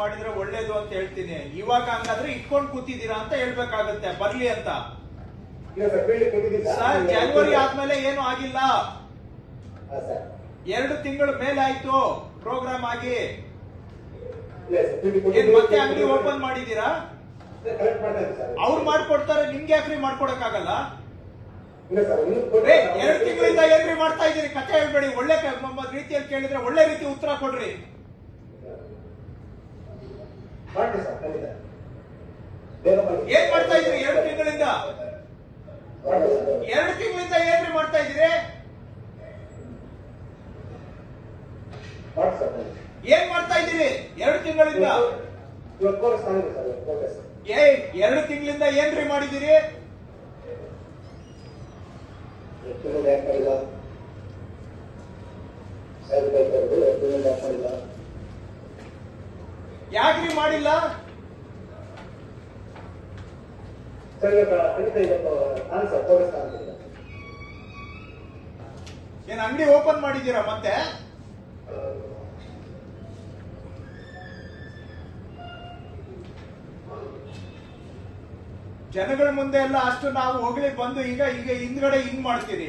ಮಾಡಿದ್ರೆ ಒಳ್ಳೇದು ಅಂತ ಹೇಳ್ತೀನಿ. ಇವಾಗ ಹಂಗಾದ್ರೆ ಇಟ್ಕೊಂಡು ಕೂತಿದ್ದೀರಾ ಅಂತ ಹೇಳ್ಬೇಕಾಗತ್ತೆ. ಬರ್ಲಿ ಅಂತ. ಸರ್ ಜನವರಿ ಆದ್ಮೇಲೆ ಏನು ಆಗಿಲ್ಲ. ಎರಡು ತಿಂಗಳು ಮೇಲೆ ಆಯ್ತು ಪ್ರೋಗ್ರಾಮ್ ಆಗಿ. ಏನ್ ಮತ್ತೆ ಅಂಗಡಿ ಓಪನ್ ಮಾಡಿದೀರಾ ಅವ್ರು ಮಾಡ್ಕೊಡ್ತಾರೆ ನಿಮ್ಗೆ ಯಾಕ್ರಿ ಮಾಡ್ಕೊಡಕ್ ಆಗಲ್ಲ ಎರಡು ತಿಂಗಳಿಂದ ಏನ್ರಿ ಮಾಡ್ತಾ ಇದೀರಿ ಕಥೆ ಹೇಳ್ಬೇಡಿ. ಒಳ್ಳೆ ರೀತಿಯಲ್ಲಿ ಕೇಳಿದ್ರೆ ಒಳ್ಳೆ ರೀತಿ ಉತ್ತರ ಕೊಡ್ರಿ. ಸರ್ ಖಂಡಿತ ಬೇಗ ಮಾಡಿ. ಏನ್ ಮಾಡ್ತಾ ಇದ್ರಿ ಎರಡು ತಿಂಗಳಿಂದ? ಸರ್. ಎರಡು ತಿಂಗಳಿಂದ ಏನ್ರಿ ಮಾಡ್ತಾ ಇದೀರಿ ಮಾಡ್ತೀನಿ ಸರ್ ಖಂಡಿತ. ಏನ್ ಮಾಡ್ತಾ ಇದ್ದೀರಿ? ಎರಡು ತಿಂಗಳಿಂದ? ಇವಾಗ ಕೋರ್ಸ್ ಸರ್ ಪ್ರೋಗ್ರೆಸ್ ಏ ಎರಡು ತಿಂಗಳಿಂದ ಏನ್ರಿ ಮಾಡಿದಿರಿ ತಿಂಗಳು ಯಾಕೆ ಮಾಡಿಲ್ಲ? ತಿಂಗಳು ಯಾಕೆ ಮಾಡಿಲ್ಲ ಯಾಕ್ರಿ ಮಾಡಿಲ್ಲ ಸರ್ ಇವಾಗ ಖಂಡಿತ ಇವತ್ತು ನಾನು ಸರ್ ಪ್ರೋಗ್ರೆಸ್ ಮಾಡಿಲ್ಲ? ಏನ್ ಅಂಗಡಿ ಓಪನ್ ಮಾಡಿದ್ದೀರಾ ಮತ್ತೆ? ಜನಗಳ ಮುಂದೆ ಎಲ್ಲ ಅಷ್ಟು ನಾವು ಹೋಗ್ಲಿ ಬಂದು ಈಗ ಈಗ ಹಿಂದ್ಗಡೆ ಹಿಂಗ್ ಮಾಡ್ತೀರಿ?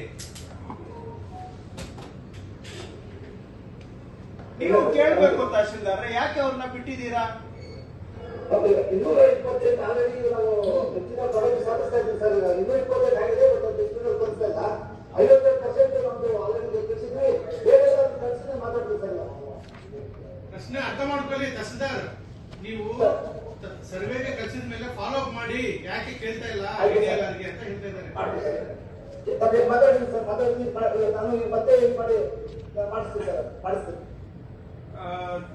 ನೀವು ಕೇಳ್ಬೇಕು ತಹಶೀಲ್ದಾರ ಯಾಕೆ ಅವ್ರನ್ನ ಬಿಟ್ಟಿದ್ದೀರಾ? ಇನ್ನೂರ ಇಪ್ಪತ್ತೈದು ಆಲ್ರೆಡಿ ನಾವು ಹೆಚ್ಚಿನ ಪ್ರಗತಿ ಸಾಧಿಸ್ತಾ ಇದ್ದೀವಿ ಸರ್. ಈಗ ಇನ್ನೂರ ಇಪ್ಪತ್ತೈದು ಆಗಿದೆ ಬಟ್ ಅದು ಹೆಚ್ಚಿನ ತೋರಿಸ್ತಾ ಇಲ್ಲ. ಐವತ್ತೈದು ಪರ್ಸೆಂಟ್ ನಮ್ದು ಆಲ್ರೆಡಿ ತಿಳಿಸಿದ್ವಿ ಬೇರೆ ಏನಾದ್ರು ಕಳಿಸಿದ್ರೆ ಮಾತಾಡ್ತೀವಿ ಸರ್? ಪ್ರಶ್ನೆ ಅರ್ಥ ಮಾಡ್ಕೊಳ್ಳಿ ತಹಸೀಲ್ದಾರ್ ನೀವು ಸರ್ವೆಗೆ ಕಳಿಸಿದ ಮೇಲೆ ಫಾಲೋ ಅಪ್ ಮಾಡಿ. ಯಾಕೆ ಕೇಳ್ತಾ ಇಲ್ಲ? ಐಡಿಯಾ ಇಲ್ಲ IDLR ಅಂತ ಹೇಳ್ತಾ ಇದ್ದಾರೆ. ಮಾಡ್ತೀವಿ ಸರ್. ಮಾತಾಡ್ತೀನಿ ಸರ್. ಮಾತಾಡ್ತೀನಿ. ನಾನು ಮತ್ತೆ ಮಾಡಿಸ್ತೀನಿ ಸರ್. ಮಾಡಿಸ್ತೀನಿ.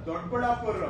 ದೊಡ್ಡಬಳ್ಳಾಪುರ